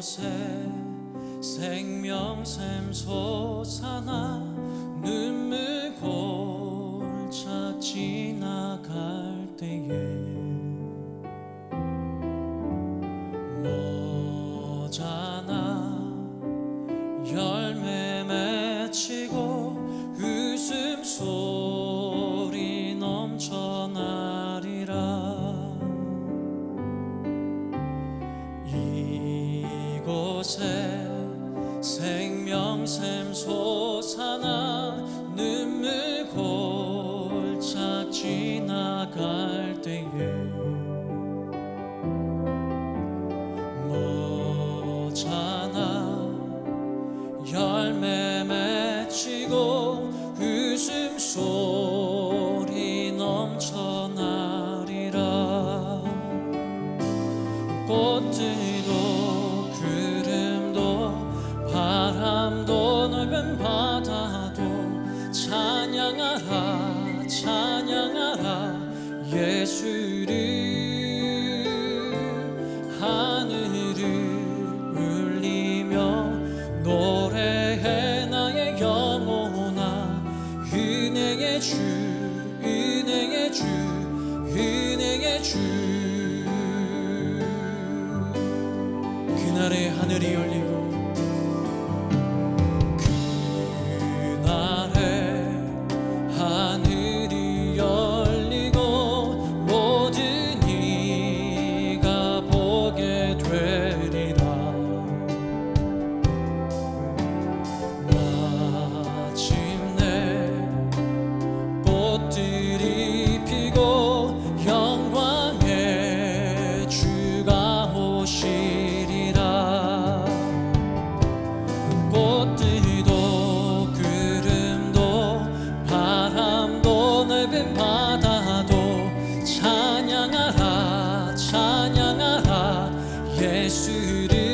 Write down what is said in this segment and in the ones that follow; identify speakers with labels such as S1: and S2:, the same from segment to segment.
S1: 곳에 생명샘 솟아나 꽃들도 구름도 바람도 넓은 바다도 찬양하라 찬양하라. good you sürüyor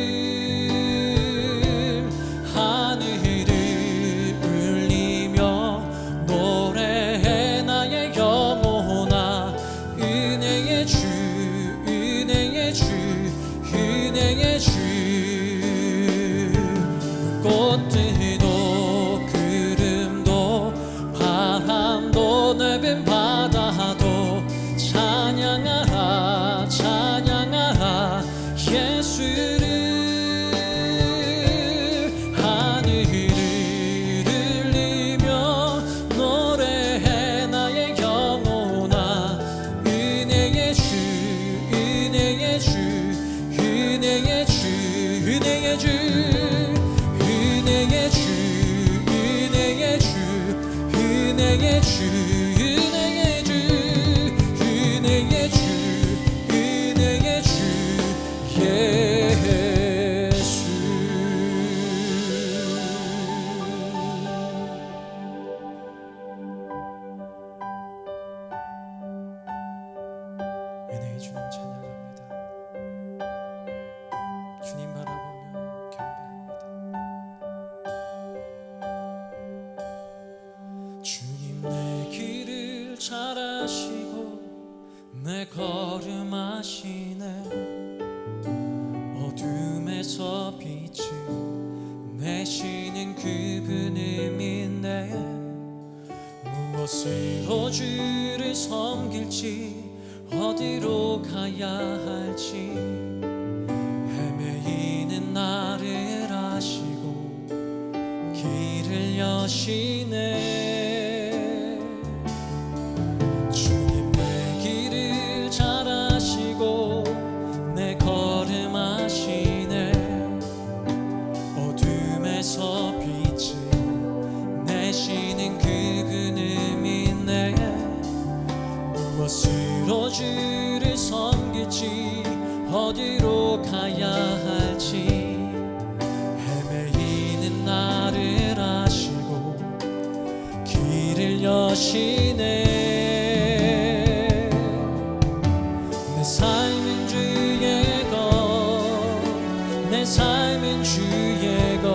S1: 주의 것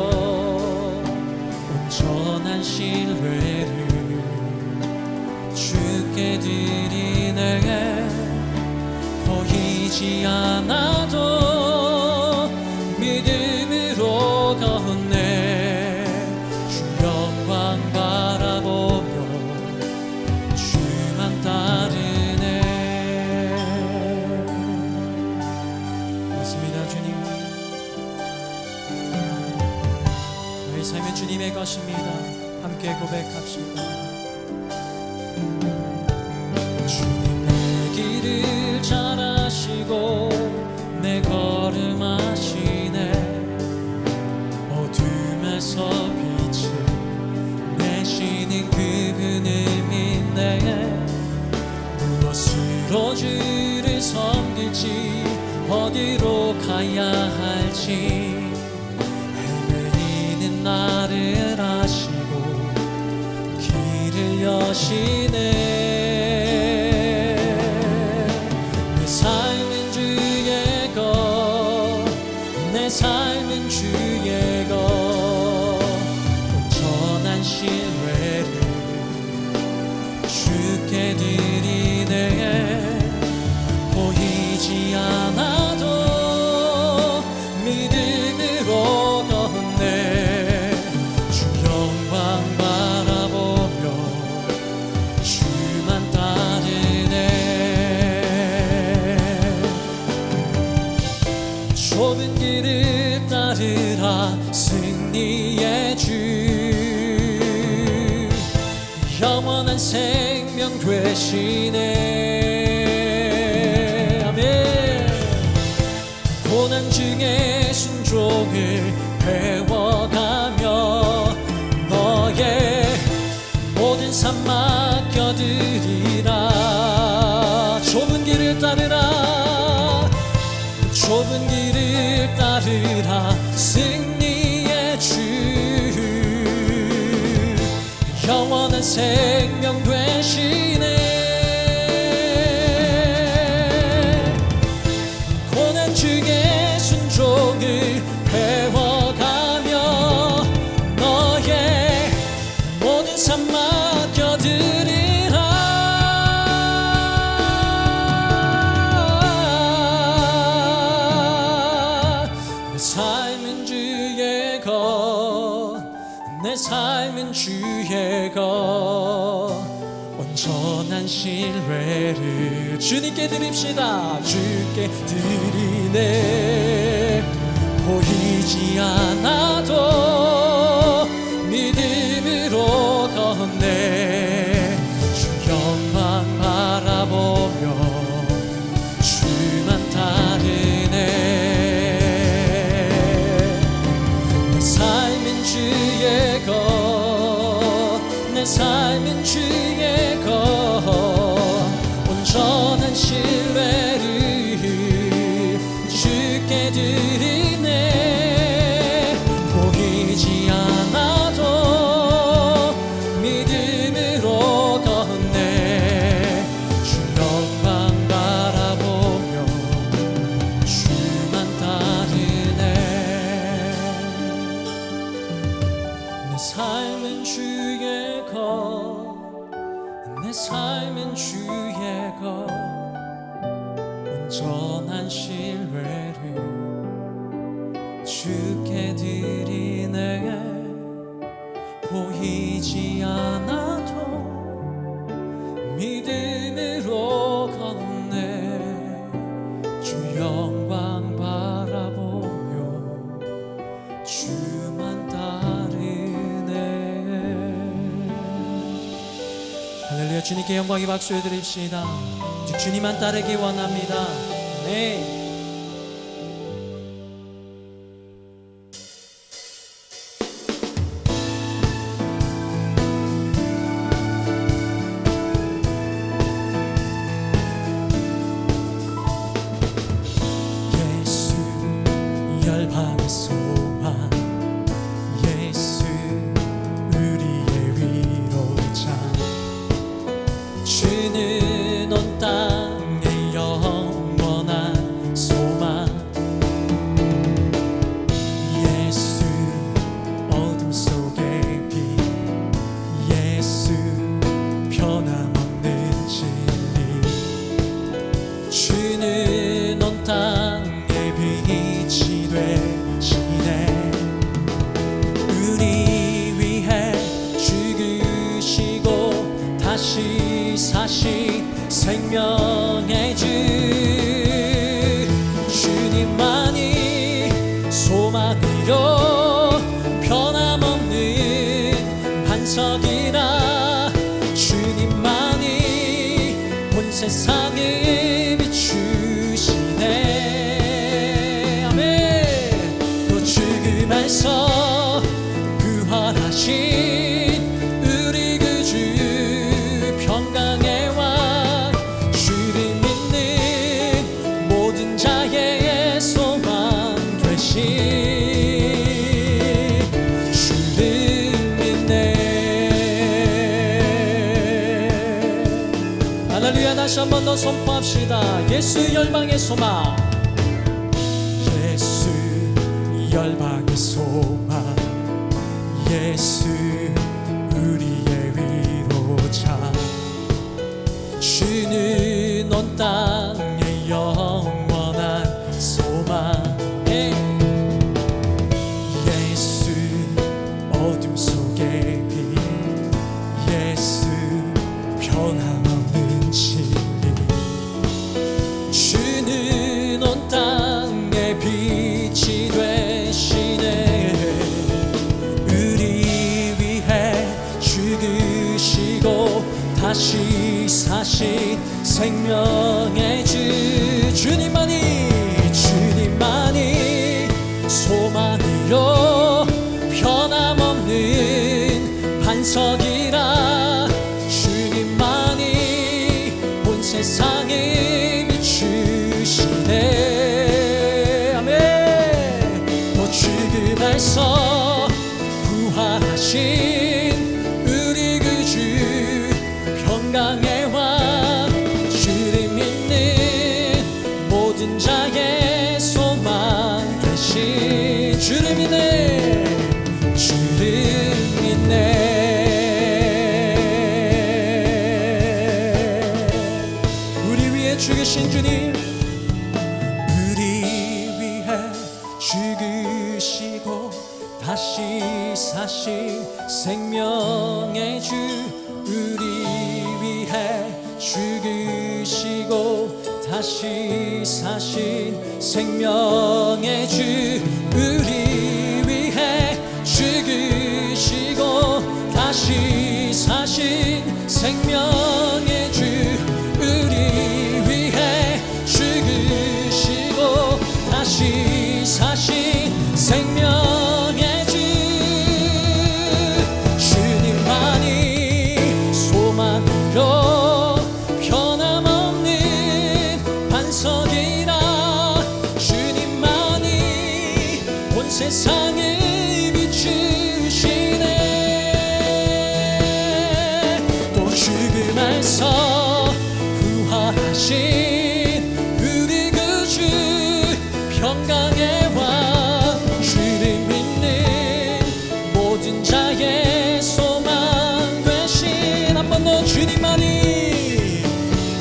S1: 온전한 신뢰를 주께 드리네. 보이지 않아. 고백합시다. 주님 내 길을 잘 아시고 내 걸음 아시네 어둠에서 빛을 내시는 그분을 믿네 무엇으로 주를 섬길지 어디로 가야 할지 나를 길을 여시네 되시네. 아멘. 고난 중에 순종을 배워가며 너의 모든 삶 맡겨드리라. 좁은 길을 따르라. 좁은 길을 따르라. 승리의 주. 영원한 생명 되시 신뢰를 주님께 드립시다. 주께 드리네. 보이지 않아도 믿음으로 걷네. 주 영광 바라보며 삶은 주의 것내 삶은 주의 것. 온전한 신뢰를 주께 드리네. 보이지 않아 주님께 영광의 박수 해 드립시다. 오직 주님만 따르기 원합니다. 네 한번 더 선포합시다. 예수 열방의 소망. 예수 열방의 소망. 예수 다시 사신 생명의 주 주님만이 주님만이 소망이요. 변함없는 반석 주이신 주님.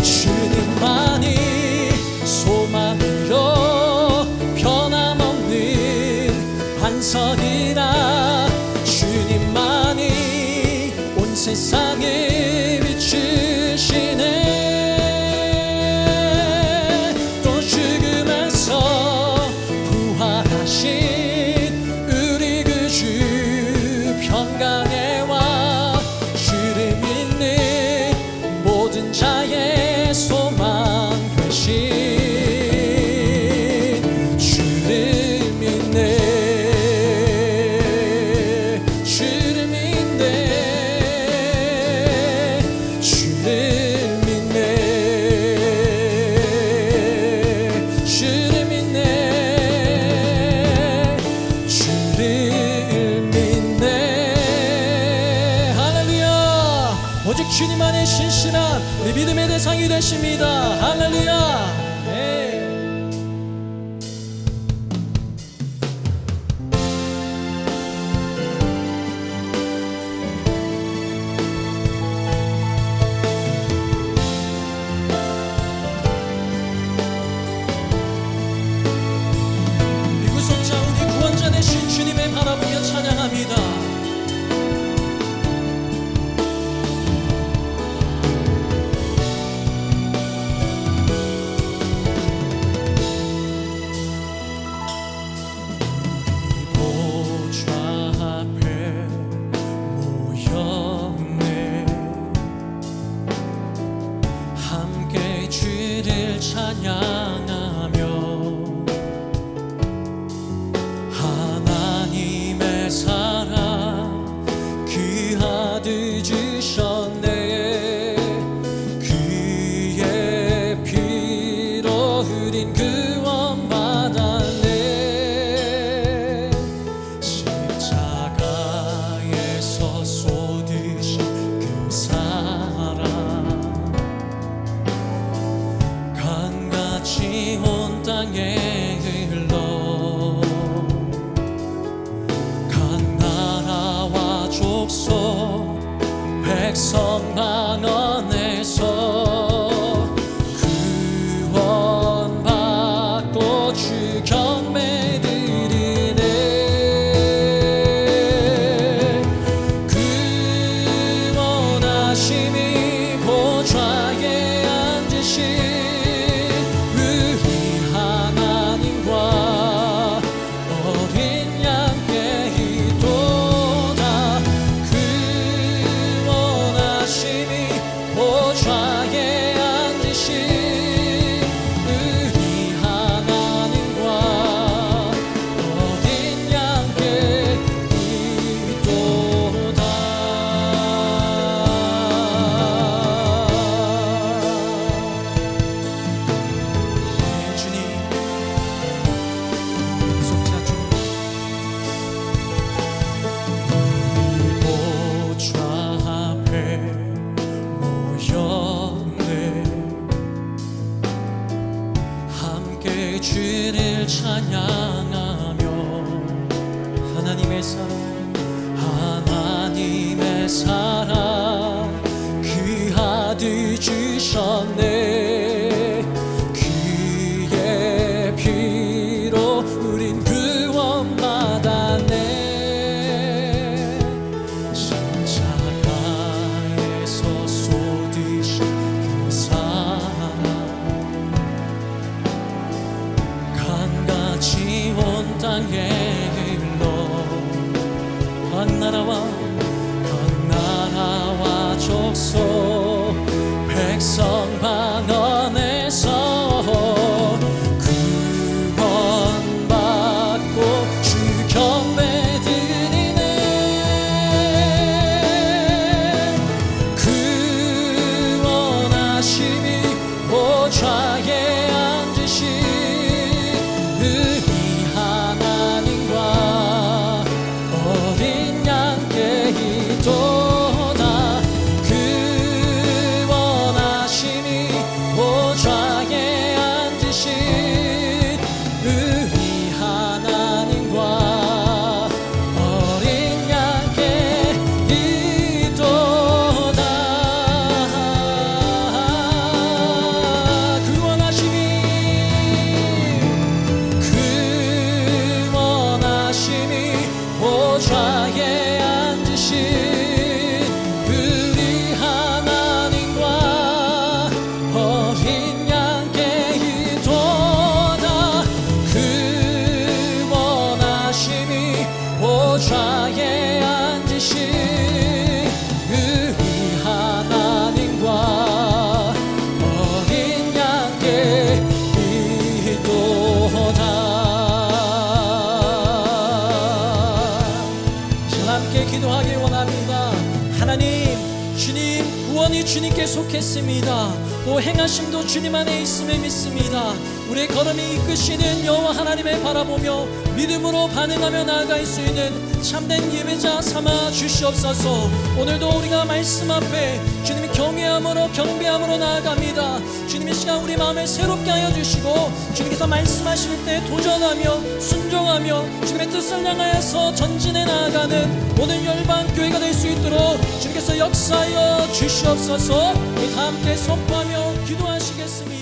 S1: 주님만이 소망이요 변함없는 반석이라 주님만이 온 세상에 계십니다. 할렐루야. 원합니다. 하나님 주님 구원이 주님께 속했습니다. 또 행하심도 주님 안에 있음을 믿습니다 우리의 걸음이 이끄시는 여호와 하나님을 바라보며 믿음으로 반응하며 나아갈 수 있는 참된 예배자 삼아 주시옵소서. 오늘도 우리가 말씀 앞에 주님이 경외함으로 경배함으로 나아갑니다. 주님의 시간 우리 마음을 새롭게 하여 주시고 주님께서 말씀하실 때 도전하며 순종하며 주님의 뜻을 향하여서 전진해 나아가는 모든 열방 교회가 될 수 있도록 주님께서 역사하여 주시옵소서. 우리 다 함께 선포하며 기도하시겠습니다